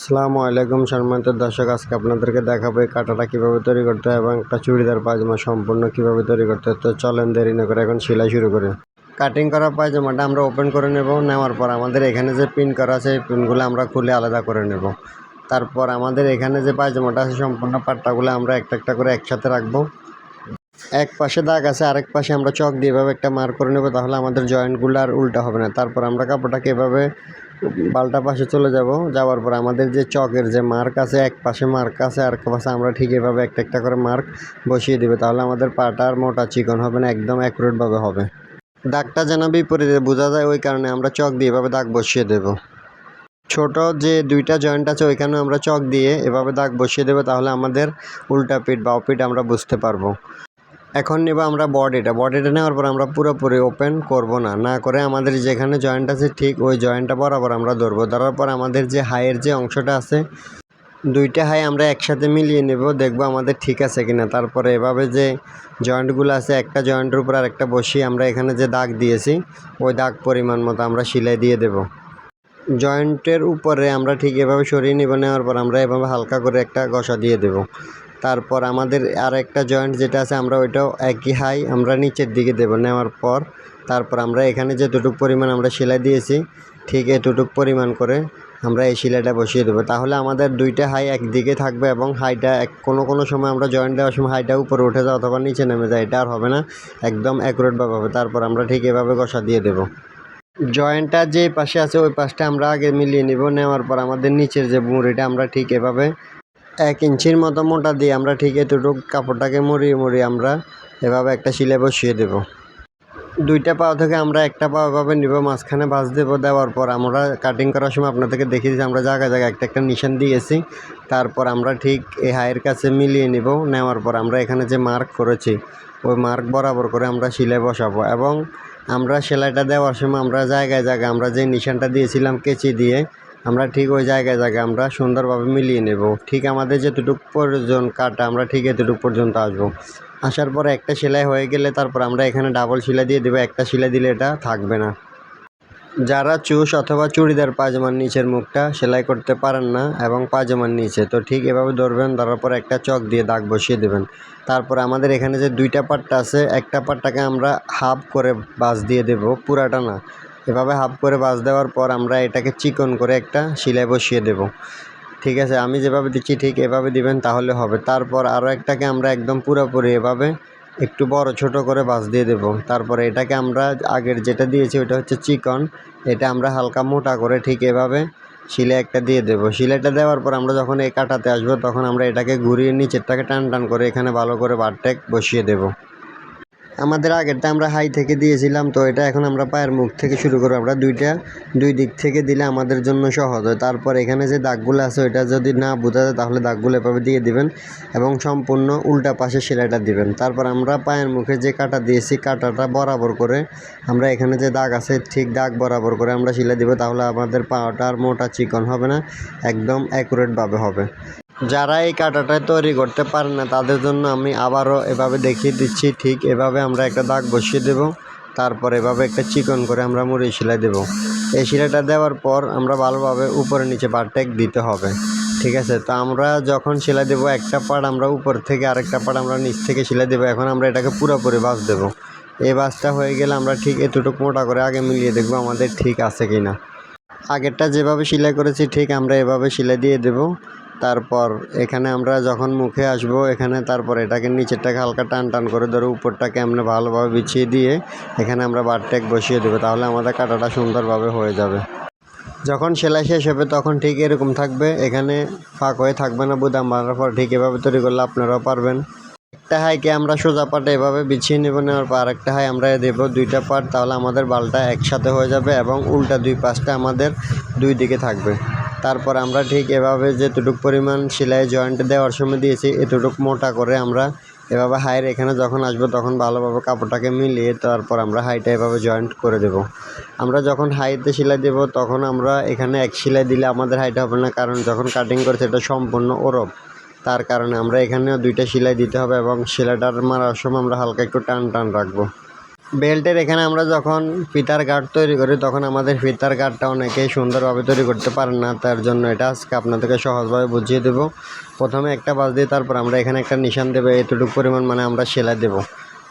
আসসালামু আলাইকুম সম্মানিত দর্শক, আজকে আপনাদেরকে দেখাবো এই কাঁটাটা কীভাবে তৈরি করতে হয় এবং একটা চুড়িদার পায়জামা সম্পূর্ণ কীভাবে তৈরি করতে হয়। তো চলেন দেরি না করে এখন সেলাই শুরু করে। কাটিং করা পায়জামাটা আমরা ওপেন করে নেব, নেওয়ার পর আমাদের এখানে যে পিন করা আছে, এই পিনগুলো আমরা খুলে আলাদা করে নেব। তারপর আমাদের এখানে যে পায়জামাটা আছে, সম্পূর্ণ পাট্টাগুলো আমরা একটা একটা করে একসাথে রাখব। এক পাশে দাগ আছে, আরেক পাশে আমরা চক দিয়ে এভাবে একটা মার করে নেব, তাহলে আমাদের জয়েন্টগুলো আর উল্টা হবে না। তারপর আমরা কাপড়টাকে এভাবে পাল্টা পাশে চলে যাব। যাওয়ার পর আমাদের যে চকের যে মার্ক আছে, এক পাশে মার্ক আছে, আর পাশে আমরা ঠিক এভাবে একটা একটা করে মার্ক বসিয়ে দেবে। তাহলে আমাদের পাটা আর মোটা চিকন হবে না, একদম অ্যাকুরেটভাবে হবে। দাগটা যেন বিপরীতে বোঝা যায়, ওই কারণে আমরা চক দিয়ে এভাবে দাগ বসিয়ে দেব। ছোট যে দুইটা জয়েন্ট আছে, ওইখানে আমরা চক দিয়ে এভাবে দাগ বসিয়ে দেবো, তাহলে আমাদের উল্টা পিঠ বা পিঠ আমরা বুঝতে পারব। এখন নেব আমরা বডিটা বডিটা নেওয়ার পর আমরা পুরোপুরি ওপেন করব না। না করে আমাদের যেখানে জয়েন্ট আছে ঠিক ওই জয়েন্টটা বরাবর আমরা ধরবো। ধরার পর আমাদের যে হাইয়ের যে অংশটা আছে, দুইটা হাই আমরা একসাথে মিলিয়ে নেব, দেখব আমাদের ঠিক আছে কিনা। তারপরে এভাবে যে জয়েন্টগুলো আছে, একটা জয়েন্টের উপর আর একটা বসিয়ে আমরা এখানে যে দাগ দিয়েছি, ওই দাগ পরিমাণ মতো আমরা সেলাই দিয়ে দেব। জয়েন্টের উপরে আমরা ঠিক এভাবে সরিয়ে নেব, নেওয়ার পর আমরা এভাবে হালকা করে একটা ঘষা দিয়ে দেব। তারপর আমাদের আর একটা জয়েন্ট যেটা আছে, আমরা ওইটাও একই হাই আমরা নিচের দিকে দেব নেওয়ার পর। তারপর আমরা এখানে যেতটুকু পরিমাণ আমরা সেলাই দিয়েছি, ঠিক এতটুকু পরিমাণ করে আমরা এই সেলাইটা বসিয়ে দেবো। তাহলে আমাদের দুইটা হাই একদিকে থাকবে এবং হাইটা এক কোনো কোনো সময় আমরা জয়েন্ট দেওয়ার সময় হাইটা উপরে উঠে যায় অথবা নিচে নেমে যায়, এটা আর হবে না। একদম অ্যাকুরেটভাবে হবে। তারপর আমরা ঠিক এভাবে ঘষা দিয়ে দেবো। জয়েন্টটা যে পাশে আছে, ওই পাশটা আমরা আগে মিলিয়ে নিব। নেওয়ার পর আমাদের নিচের যে মুড়িটা, আমরা ঠিক এভাবে এক ইঞ্চির মতো মোটা দিয়ে আমরা ঠিক এতটুকু কাপড়টাকে মরিয়ে মরিয়ে আমরা এভাবে একটা শিলে বসিয়ে দেব। দুইটা পাও থেকে আমরা একটা পাও এভাবে নিব, মাঝখানে ভাঁজ দেবো দেওয়ার পর আমরা কাটিং করার সময় আপনাদেরকে দেখিয়ে দিচ্ছি, আমরা জায়গায় জায়গায় একটা একটা নিশান দিয়েছি। তারপর আমরা ঠিক এই হাইয়ের কাছে মিলিয়ে নিব, নেওয়ার পর আমরা এখানে যে মার্ক করেছি, ওই মার্ক বরাবর করে আমরা শিলে বসাবো এবং আমরা সেলাইটা দেওয়ার সময় আমরা জায়গায় জায়গায় আমরা যে নিশানটা দিয়েছিলাম কেচি দিয়ে আমরা ঠিক ওই জায়গায় জায়গায় আমরা সুন্দরভাবে মিলিয়ে নেব। ঠিক আমাদের যেতটুকু প্রয়োজন কাটা, আমরা ঠিক এতটুকু পর্যন্ত আসব। আসার পরে একটা সেলাই হয়ে গেলে তারপর আমরা এখানে ডাবল সেলাই দিয়ে দেবো, একটা সেলাই দিলে এটা থাকবে না। যারা চুষ অথবা চুড়িদার পাজামার নিচের মুখটা সেলাই করতে পারেন না এবং পাজামার নিচে, তো ঠিক এভাবে ধরবেন, ধরার পর একটা চক দিয়ে দাগ বসিয়ে দেবেন। তারপর আমাদের এখানে যে দুইটা পাটটা আছে, একটা পাটটাকে আমরা হাফ করে বাস দিয়ে দেব, পুরাটা না। এভাবে হাফ করে বাস দেওয়ার পর আমরা এটাকে চিকন করে একটা সেলাই বসিয়ে দেব। ঠিক আছে, আমি যেভাবে দিচ্ছি ঠিক এভাবে দিবেন তাহলে হবে। তারপর আরও একটাকে আমরা একদম পুরোপুরি এভাবে একটু বড় ছোট করে বাস দিয়ে দেব। তারপরে এটাকে আমরা আগের যেটা দিয়েছি ওটা হচ্ছে চিকন। এটা আমরা হালকা মোটা করে ঠিক এভাবে শিলে একটা দিয়ে দেবো। শিলেটা দেওয়ার পর আমরা যখন এই কাটাতে আসব তখন আমরা এটাকে ঘুরিয়ে নিচেরটাকে টান টান করে এখানে ভালো করে বারটেক বসিয়ে দেবো। আমাদের আগেরটা আমরা হাই থেকে দিয়েছিলাম, তো এটা এখন আমরা পায়ের মুখ থেকে শুরু করব আমরা দুইটা, দুই দিক থেকে দিলে আমাদের জন্য সহজ হয়। তারপর এখানে যে দাগগুলো আছে, ওইটা যদি না বোঝা যায়, তাহলে দাগগুলো এভাবে দিয়ে দিবেন এবং সম্পূর্ণ উল্টা পাশে সেলাইটা দিবেন। তারপর আমরা পায়ের মুখে যে কাটা দিয়েছি, কাটাটা বরাবর করে আমরা এখানে যে দাগ আছে, ঠিক দাগ বরাবর করে আমরা সেলাই দিব, তাহলে আমাদের পাওয়াটা আর মোটা চিকন হবে না, একদম অ্যাকুরেটভাবে হবে। যারা এই কাঁটাটা তৈরি করতে পারে না, তাদের জন্য আমি আবারও এভাবে দেখিয়ে দিচ্ছি। ঠিক এভাবে আমরা একটা দাগ বসিয়ে দেব, তারপর এভাবে একটা চিকন করে আমরা মুড়ি সেলাই দেব। এই সেলাইটা দেওয়ার পর আমরা ভালোভাবে উপরে নিচে বারটেক দিতে হবে। ঠিক আছে? তো আমরা যখন সেলাই দেবো, একটা পার্ট আমরা উপর থেকে আরেকটা পার্ট আমরা নিচ থেকে সেলাই দেবো। এখন আমরা এটাকে পুরোপুরি বাস দেবো। এই বাসটা হয়ে গেলে আমরা ঠিক এতটুকু মোটা করে আগে মিলিয়ে দেখব আমাদের ঠিক আছে কি না আগেরটা যেভাবে সেলাই করেছি, ঠিক আমরা এভাবে সেলাই দিয়ে দেব। তারপর এখানে আমরা যখন মুখে আসব, এখানে তারপর এটাকে নিচেরটাকে হালকা টান টান করে ধরে উপরটাকে আমরা ভালোভাবে বিছিয়ে দিয়ে এখানে আমরা বারটেক বসিয়ে দেবো, তাহলে আমাদের কাটাটা সুন্দরভাবে হয়ে যাবে। যখন সেলাই শেষ হবে তখন ঠিক এরকম থাকবে, এখানে ফাঁক হয়ে থাকবে না, বুদাম মারার পর ঠিক এভাবে তৈরি করলে আপনারাও পারবেন। একটা হাইকে আমরা সোজা পাটে এভাবে বিছিয়ে নেব, নেওয়ার পর আরেকটা হাই আমরা দেবো দুইটা পাট, তাহলে আমাদের বালটা একসাথে হয়ে যাবে এবং উল্টা দুই পাশটা আমাদের দুই দিকে থাকবে। তারপর আমরা ঠিক এভাবে যেতটুক পরিমাণ সেলাই জয়েন্ট দেওয়ার সময় দিয়েছি, এতটুক মোটা করে আমরা এভাবে হাইয়ের এখানে যখন আসব তখন ভালোভাবে কাপড়টাকে মিলিয়ে তারপর আমরা হাইটা এভাবে জয়েন্ট করে দেব। আমরা যখন হাইতে সেলাই দেব তখন আমরা এখানে এক সেলাই দিলে আমাদের হাইটা হবে না, কারণ যখন কাটিং করছে এটা সম্পূর্ণ ওরব তার কারণে আমরা এখানেও দুইটা সেলাই দিতে হবে এবং সেলাইটার মারার সময় আমরা হালকা একটু টান টান রাখব। বেল্টের এখানে আমরা যখন ফিতার গার্ড তৈরি করি, তখন আমাদের ফিতার গার্ডটা অনেকেই সুন্দরভাবে তৈরি করতে পারেন না। তার জন্য এটা আজকে আপনাদেরকে সহজভাবে বুঝিয়ে দেব। প্রথমে একটা বাস দিয়ে তারপর আমরা এখানে একটা নিশান দেবো, এতটুকু পরিমাণ মানে আমরা সেলাই দেব।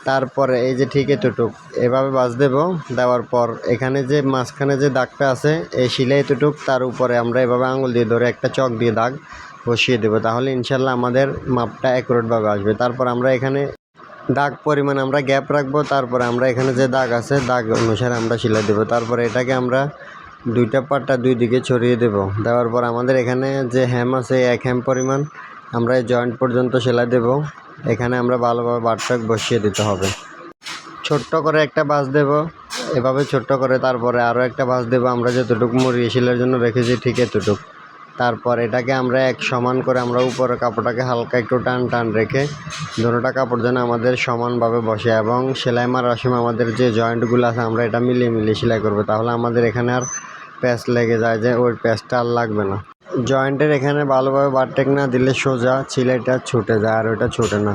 তারপরে এই যে ঠিক এতটুক, এভাবে বাস দেব, দেওয়ার পর এখানে যে মাঝখানে যে দাগটা আছে, এই শিলাই এতটুক, তার উপরে আমরা এভাবে আঙুল দিয়ে ধরে একটা চক দিয়ে দাগ বসিয়ে দেবো। তাহলে ইনশাল্লাহ আমাদের মাপটা অ্যাকুরেটভাবে আসবে। তারপর আমরা এখানে দাগ পরিমাণ আমরা গ্যাপ রাখব, তারপরে আমরা এখানে যে দাগ আছে, দাগ অনুসারে আমরা সেলাই দেবো। তারপরে এটাকে আমরা দুইটা পাটটা দুই দিকে ছড়িয়ে দেব। দেওয়ার পর আমাদের এখানে যে হ্যাম আছে, এক হ্যাম পরিমাণ আমরা এই জয়েন্ট পর্যন্ত সেলাই দেব। এখানে আমরা ভালোভাবে বাটটাক বসিয়ে দিতে হবে। ছোট্ট করে একটা বাস দেব। এভাবে ছোট্ট করে তারপরে আরও একটা বাস দেব। আমরা যতটুকু মুড়িয়ে শিলের জন্য রেখেছি ঠিক এতটুকু। তারপর এটাকে আমরা এক সমান করে আমরা উপরে কাপড়টাকে হালকা একটু টান টান রেখে দুটোটা কাপড় যেন আমাদের সমানভাবে বসে এবং সেলাই মারার সময় আমাদের যে জয়েন্টগুলো আছে আমরা এটা মিলিয়ে মিলিয়ে সেলাই করব, তাহলে আমাদের এখানে আর প্যাচ লেগে যায় যে ওই প্যাচটা আর লাগবে না। জয়েন্টের এখানে ভালোভাবে বারটেক না দিলে সোজা ছিলাইটা ছুটে যায় আর ওইটা ছুটে না।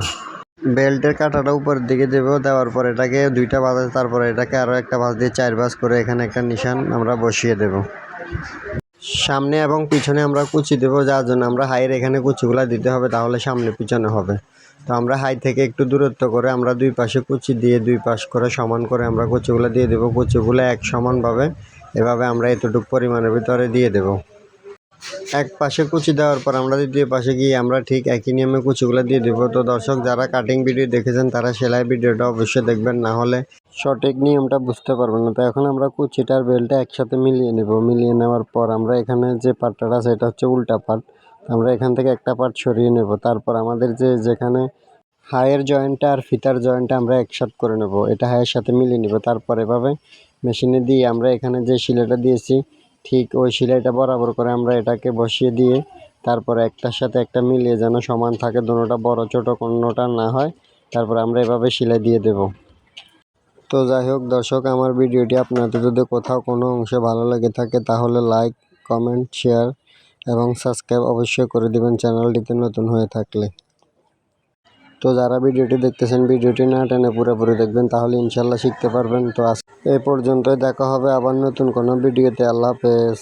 বেল্টের কাঁটাটা উপরের দিকে দেবো, দেওয়ার পর এটাকে দুইটা বাজ তারপরে এটাকে আরও একটা বাজ দিয়ে চার বাজ করে এখানে একটা নিশান আমরা বসিয়ে দেব। সামনে এবং পিছনে আমরা কুচি দেবো, যার জন্য আমরা হাইয়ের এখানে কুচিগুলো দিতে হবে, তাহলে সামনে পিছনে হবে। তো আমরা হাই থেকে একটু দূরত্ব করে আমরা দুই পাশে কুচি দিয়ে দুই পাশ করে সমান করে আমরা কুচিগুলো দিয়ে দেবো। কুচিগুলো এক সমানভাবে এভাবে আমরা এতটুকু পরিমাণের ভিতরে দিয়ে দেবো। এক পাশে কুচি দেওয়ার পর আমরা দ্বিতীয় পাশে গিয়ে আমরা ঠিক একই নিয়মে কুচিগুলো দিয়ে দেবো। তো দর্শক, যারা কাটিং ভিডিও দেখেছেন, তারা সেলাই ভিডিওটা অবশ্যই দেখবেন। না হলে সঠিক নিয়মটা বুঝতে পারবেন না। তো এখন আমরা কুচিটার বেলটা একসাথে মিলিয়ে নেব। মিলিয়ে নেওয়ার পর আমরা এখানে যে পাটটা আছে, এটা হচ্ছে উল্টা পাট আমরা এখান থেকে একটা পাট সরিয়ে নেব। তারপর আমাদের যে, যেখানে হায়ের জয়েন্টটা আর ফিতার জয়েন্টটা আমরা একসাথে করে নেব। এটা হায়ের সাথে মিলিয়ে নেব। তারপর এভাবে মেশিনে দিয়ে আমরা এখানে যে শিলাটা দিয়েছি ঠিক ওই সেলাইটা বরাবর করে আমরা এটাকে বসিয়ে দিয়ে তারপরে একটার সাথে একটা মিলিয়ে যেন সমান থাকে দুটোটা বড়, ছোট কোনোটা না হয়, তারপর আমরা এভাবে সেলাই দিয়ে দেব। তো যাই হোক দর্শক, আমার ভিডিওটি আপনাদের যদি কোথাও কোনো অংশে ভালো লেগে থাকে তাহলে লাইক কমেন্ট শেয়ার এবং সাবস্ক্রাইব অবশ্যই করে দিবেন চ্যানেলটিতে নতুন হয়ে থাকলে। তো যারা ভিডিওটি দেখতেছেন, ভিডিওটি না টেনে পুরোপুরি দেখবেন, তাহলে ইনশাল্লাহ শিখতে পারবেন। তো আজ এ পর্যন্তই, দেখা হবে আবার নতুন কোনো ভিডিওতে। আল্লাহ হাফেজ।